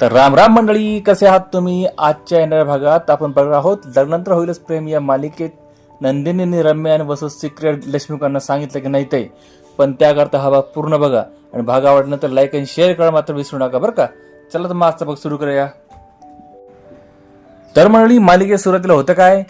तर राम राम मंडळी कसे आहात तुम्ही? आजच्या येणाऱ्या भागात आपण बघणार आहोत लग्नंतर होईलच प्रेम या मालिकेत. नंदिनीने रम्य आणि वसू सिक्रेट लक्ष्मीकांना सांगितलं की नाही ते. पण त्याकरता हा भाग पूर्ण बघा. आणि भाग आवडल्यानंतर लाईक आणि शेअर करा मात्र विसरू नका बरं का? चला तर मग आजचा भाग सुरू करूया. तर मंडळी मालिकेत सुरुवातीला होतं काय?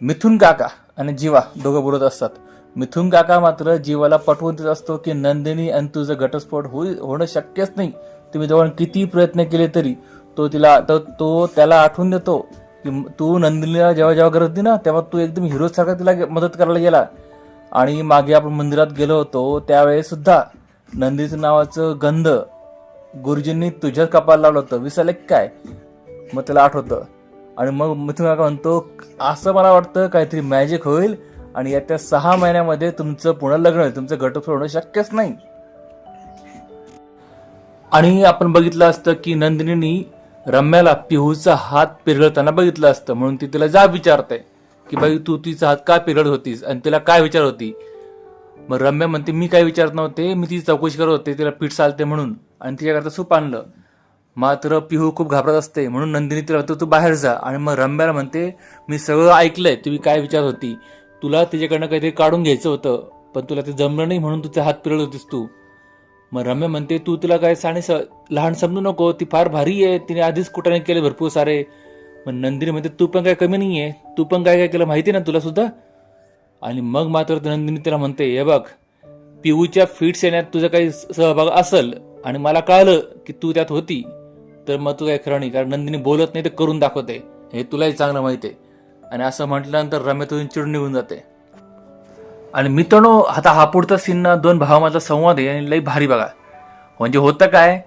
मिथुन काका आणि जीवा दोघं बोलत असतात. मिथुन काका मात्र जीवाला पटवून देत असतो की नंदिनी आणि तुझं घटस्फोट होई होणं शक्यच नाही. तुम्ही जवळ किती प्रयत्न केले तरी तो तिला तो तो त्याला आठवून देतो की तू नंदिनीला जेव्हा जेव्हा गरज होती ना तेव्हा तू एकदम हिरोसारखा तिला मदत करायला गेला. आणि मागे आपण मंदिरात गेलो होतो त्यावेळेस सुद्धा नंदीचं नावाचं गंध गुरुजींनी तुझ्याच कपाला लावलं होतं. विसरलं की काय? मग त्याला आठवतं. आणि मग मिथुन काका म्हणतो असं मला वाटतं काहीतरी मॅजिक होईल आणि येत्या सहा महिन्यामध्ये तुमचं पुन्हा लग्न होईल. तुमचं घटस्फोट होणं शक्यच नाही. आणि आपण बघितलं असतं की नंदिनीनी रम्याला पिहूचा हात पिरगळताना बघितलं असतं. म्हणून ती तिला जा विचारते की बाई तू तिचा हात का पिरगळत होतीस? आणि तिला काय विचार होती? मग रम्या म्हणते मी काय विचारत नव्हते मी तिची चौकशी करत होते तिला पीठ चालते म्हणून. आणि तिच्याकरता सूप आणलं. मात्र पिहू खूप घाबरत असते. म्हणून नंदिनी तिला म्हणतो तू बाहेर जा. आणि मग रम्याला म्हणते मी सगळं ऐकलंय तुम्ही काय विचार होती? तुला तिच्याकडनं काहीतरी काढून घ्यायचं होतं पण तुला ते जमलं नाही म्हणून तुझा हात पिरळत होतीस तू. मग रम्य म्हणते तू तिला काय साने स- लहान समजू नको ती फार भारी आहे तिने आधीच कुठाने केले भरपूर सारे. मग नंदिनी म्हणते तू पण काय कमी नाही आहे तू पण काय काय केलं माहिती ना तुला सुद्धा? आणि मग मात्र नंदिनी तिला म्हणते हे बघ पिऊच्या फिट्स येण्यात तुझा काही सहभाग असेल आणि मला कळलं की तू त्यात होती तर मग तू काय खरं नाही कारण नंदिनी बोलत नाही तर करून दाखवते. हे तुलाही चांगलं माहिती आहे. आणि असं म्हटल्यानंतर रम्या तुझून चिडून निघून जाते. आणि मित्रांनो आता हा पुढचा सीन दोन भावामधला संवाद आहे आणि लई भारी बघा. म्हणजे होतं काय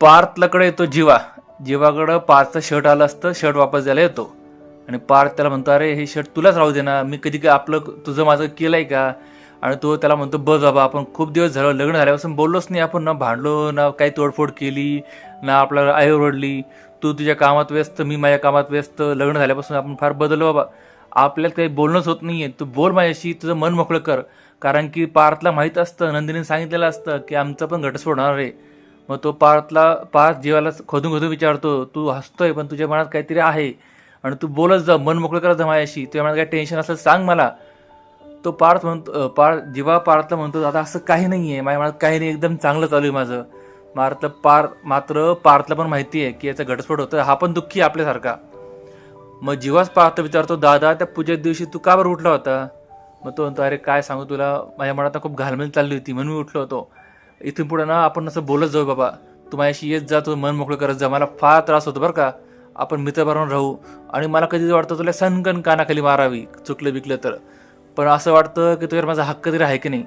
पार्थलाकडे येतो जीवा. जीवाकडं पार्थचं शर्ट आलं असतं शर्ट वापस द्यायला येतो. आणि पार्थ त्याला म्हणतो अरे हे शर्ट तुलाच राहू दे ना. मी कधी काय आपलं तुझं माझं केलं आहे का? आणि तो त्याला म्हणतो बस बाबा आपण खूप दिवस झालं लग्न झाल्यापासून बोललोच नाही. आपण ना भांडलो ना काही तोडफोड केली ना आपल्याला आई ओरडली. तू तुझ्या कामात व्यस्त मी माझ्या कामात व्यस्त. लग्न झाल्यापासून आपण फार बदललो बाबा. आपल्याला काही बोलणंच होत नाही आहे तू बोल माझ्याशी तुझं मन मोकळं कर. कारण की पार्थला माहीत असतं नंदिनीने सांगितलेलं असतं की आमचं पण घटस्फोट होणार आहे. मग तो पार्थला पार्थ जीवाला खोदून खोदून विचारतो तू हसतोय पण तुझ्या मनात काहीतरी आहे. आणि तू बोलत जा मन मोकळं करत जा माझ्याशी. तुझ्या मनात काही टेन्शन असलं सांग मला. तो पार्थ म्हणतो पार पार्थ जीवा पार्थला म्हणतो आता असं काही नाही आहे माझ्या मनात काही नाही. एकदम चांगलं चालू आहे माझं. मार्थ पार मात्र पार्थला पण माहिती आहे की याचा घटस्फोट होतं हा पण दुःखी आहे आपल्यासारखा. मग जीवाच पाहतो विचारतो दादा त्या पूजेच्या दिवशी तू का बरं उठला होता? मग तो म्हणतो अरे काय सांगू तुला? माझ्या मनात खूप घालमेल चालली होती म्हणून मी उठलो होतो. इथून पुढे ना आपण असं बोलत जाऊ बाबा. तू माझ्याशी येत जा तू मन मोकळं करत जा. मला फार त्रास होतो बरं का. आपण मित्र राहू. आणि मला कधी वाटतं तुला सनकन कानाखाली मारावी चुकलं बिकलं तर. पण असं वाटतं की तुझ्यावर माझा हक्क तरी आहे की नाही?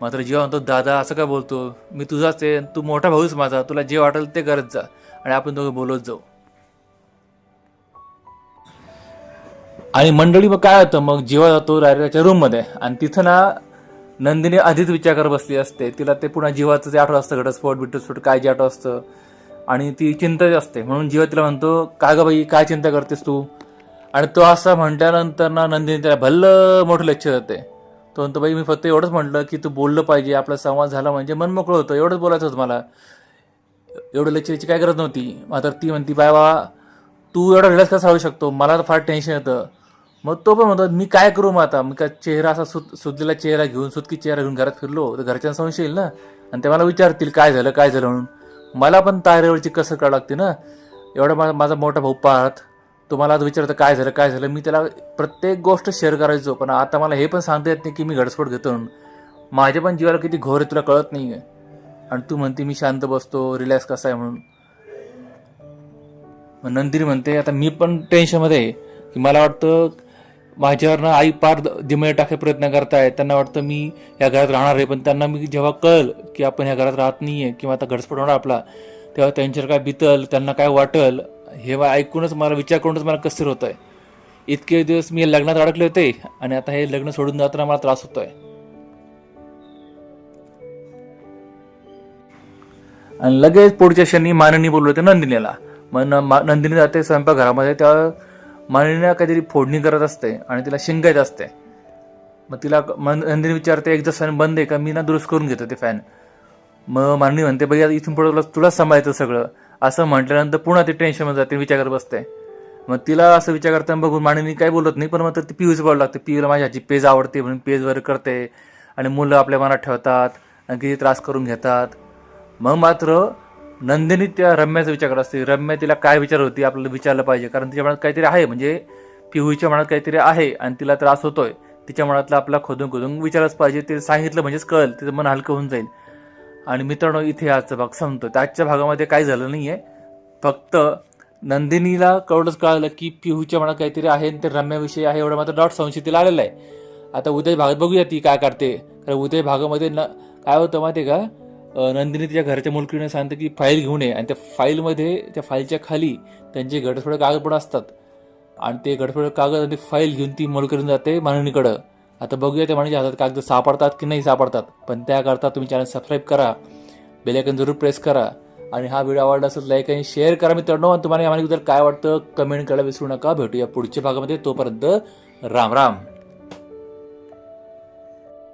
मात्र जेव्हा म्हणतो दादा असं काय बोलतो? मी तुझाच आहे तू मोठा भाऊच माझा. तुला जे वाटेल ते करत जा. आणि आपण दोघं बोलत जाऊ. आणि मंडळी मग काय होतं? मग जेव्हा जातो रायराच्या रूममध्ये. आणि तिथं ना नंदिनी आधीच विचार करत बसली असते. तिला ते पुन्हा जीवाचं जे आठवत असतं घटस्फोट बिटस्फोट काय जे आठवत असतं. आणि ती चिंतेत असते. म्हणून जीवा तिला म्हणतो काय गं बाई काय चिंता करतेस तू? आणि तो असा म्हटल्यानंतर ना नंदिनी त्याला भल्लं मोठं लक्ष देते. तो म्हणतो बाई मी फक्त एवढंच म्हटलं की तू बोललं पाहिजे. आपला संवाद झाला म्हणजे मन मोकळं होतं. एवढंच बोलायचं होतं मला. एवढं लक्ष द्यायची काय गरज नव्हती. मात्र ती म्हणती बाय बा तू एवढा रिलॅक्स कसा होऊ शकतो? मला तर फार टेन्शन येतं. मग तो पण म्हणतो मी काय करू मग आता? मी काय चेहरा असा सुत सुतलेला चेहरा घेऊन सुतकी चेहरा घेऊन घरात फिरलो. तर घरच्यांना संशय येईल ना. आणि ते मला विचारतील काय झालं? काय झालं? म्हणून. मला पण तारेवरची कसर करावं लागते ना. एवढा माझा माझा मोठा भाऊ पाहत तो मला आज विचारतं काय झालं? काय झालं? मी त्याला प्रत्येक गोष्ट शेअर करायचो. पण आता मला हे पण सांगता येत नाही की मी घटस्फोट घेतो म्हणून. माझ्या पण जीवाला किती घोर आहे तुला कळत नाही आहे आणि तू म्हणते मी शांत बसतो रिलॅक्स कसा आहे म्हणून. मग नंदिनी म्हणते आता मी पण टेन्शनमध्ये आहे. की मला वाटतं माझ्यावरनं आई पार दिमळे टाके प्रयत्न करताय. त्यांना वाटतं मी या घरात राहणार आहे. पण त्यांना मी जेव्हा कळल की आपण ह्या घरात राहत नाही आहे किंवा आता घटस्फोट होणार आपला तेव्हा त्यांच्यावर काय बितल त्यांना काय वाटल हे ऐकूनच मला विचार करूनच मला कसर होत आहे इतके दिवस मी लग्नात अडकले होते आणि आता हे लग्न सोडून जाताना मला त्रास होतोय. आणि लगेच पुढच्या क्षणी माननी बोललो होते नंदिनीला. मग न- मा- नंदिनी जाते स्वयंपाकघरामध्ये तेव्हा माननीला काहीतरी फोडणी करत असते आणि तिला शिंगायत असते. मग तिला नंदिनी विचारते एकदा फॅन बंद आहे का? मी ना दुरुस्त करून घेतो ते फॅन मग माननी म्हणते बाई इथून पुढे तुला तुलाच सांभाळायचं सगळं. असं म्हटल्यानंतर पुन्हा ते टेन्शनमध्ये जाते विचार करत बसते. मग तिला असं विचार करताना बघून माणिनी काही बोलत नाही पण मग ती पिऊच बोलावं लागते. पीयूला माझी आजी पेज आवडते म्हणून पेज वगैरे करते आणि मुलं आपल्या मनात ठेवतात आणि किती त्रास करून घेतात. मग मात्र नंदिनी त्या रम्याचा विचार करत असते. रम्या तिला काय विचार होती आपल्याला विचारलं पाहिजे. कारण तिच्या मनात काहीतरी आहे. म्हणजे पिहूच्या मनात काहीतरी आहे आणि तिला त्रास होतोय. तिच्या मनातला आपला खोदून खोदून विचारच पाहिजे. ते सांगितलं म्हणजेच कळेल. तिचं मन हलकं होऊन जाईल. आणि मित्रांनो इथे आजचा भाग संपतो. तर आजच्या भागामध्ये काय झालं नाही आहे फक्त नंदिनीला कळूनच कळालं की पिहूच्या मनात काहीतरी आहे आणि ते रम्याविषयी आहे एवढं मात्र डॉट संशय तिला आलेला आहे. आता उद्या भागात बघूया ती काय करते. कारण उद्या भागामध्ये न काय होतं माहिती आहे का? नंदिनी तिच्या घरच्या मुलकीने सांगते की फाईल घेऊन ये आणि त्या फाईलमध्ये त्या फाईलच्या खाली त्यांचे घटस्फोट कागद पण असतात. आणि ते घटस्फोट कागद आणि ती फाईल घेऊन ती मुलगीकडून जाते माननीकडं. आता बघूया त्या म्हणजे हातात कागद सापडतात की नाही सापडतात. पण त्याकरता तुम्ही चॅनल सबस्क्राईब करा बेलायकन जरूर प्रेस करा आणि हा व्हिडिओ आवडला असेल लाईक आणि शेअर करा मित्रांनो. आणि तुम्हाला यामध्ये काय वाटतं कमेंट करायला विसरू नका. भेटूया पुढच्या भागामध्ये. तोपर्यंत राम राम.